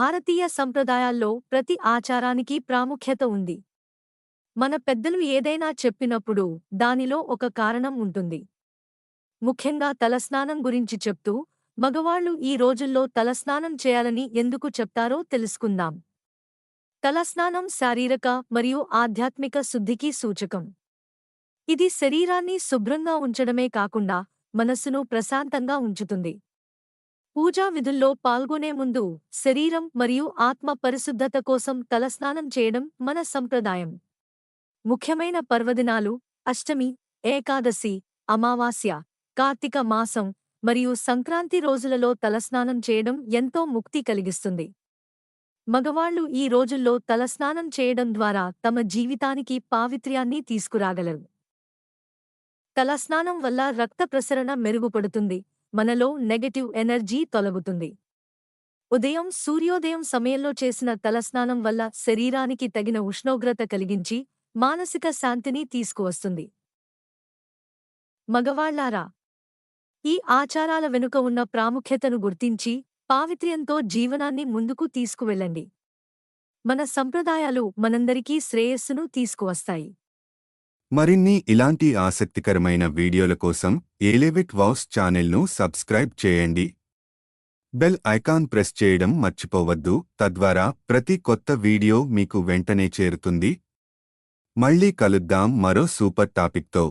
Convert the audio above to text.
భారతీయ సంప్రదాయాల్లో ప్రతి ఆచారానికి ప్రాముఖ్యత ఉంది. మన పెద్దలు ఏదైనా చెప్పినప్పుడు దానిలో ఒక కారణం ఉంటుంది. ముఖ్యంగా తలస్నానం గురించి చెప్తూ మగవాళ్ళు ఈ రోజుల్లో తలస్నానం చేయాలని ఎందుకు చెప్తారో తెలుసుకుందాం. తలస్నానం శారీరక మరియు ఆధ్యాత్మిక శుద్ధికి సూచకం. ఇది శరీరాన్ని శుభ్రంగా ఉంచడమే కాకుండా మనస్సును ప్రశాంతంగా ఉంచుతుంది. పూజా విధుల్లో పాల్గొనే ముందు శరీరం మరియు ఆత్మ పరిశుద్ధత కోసం తలస్నానం చేయడం మన సంప్రదాయం. ముఖ్యమైన పర్వదినాలు అష్టమి ఏకాదశి అమావాస్య కార్తీక మాసం మరియు సంక్రాంతి రోజులలో తలస్నానం చేయడం ఎంతో ముక్తి కలిగిస్తుంది. మగవాళ్ళు ఈ రోజుల్లో తలస్నానం చేయడం ద్వారా తమ జీవితానికి పావిత్ర్యాన్ని తీసుకురాగలరు. తలస్నానం వల్ల రక్త ప్రసరణ మెరుగుపడుతుంది. మనలో నెగటివ్ ఎనర్జీ తొలగుతుంది. ఉదయం సూర్యోదయం సమయంలో చేసిన తలస్నానం వల్ల శరీరానికి తగిన ఉష్ణోగ్రత కలిగించి మానసిక శాంతిని తీసుకువస్తుంది. మగవాళ్ళారా ఈ ఆచారాల వెనుక ఉన్న ప్రాముఖ్యతను గుర్తించి పావిత్ర్యంతో జీవనాన్ని ముందుకు తీసుకువెళ్ళండి. మన సంప్రదాయాలు మనందరికీ శ్రేయస్సును తీసుకువస్తాయి. మరిన్ని ఇలాంటి ఆసక్తికరమైన వీడియోల కోసం ఏలేవిట్ వాస్ ఛానల్ను సబ్స్క్రైబ్ చేయండి. బెల్ ఐకాన్ ప్రెస్ చేయడం మర్చిపోవద్దు. తద్వారా ప్రతి కొత్త వీడియో మీకు వెంటనే చేరుతుంది. మళ్ళీ కలుద్దాం మరో సూపర్ టాపిక్తో.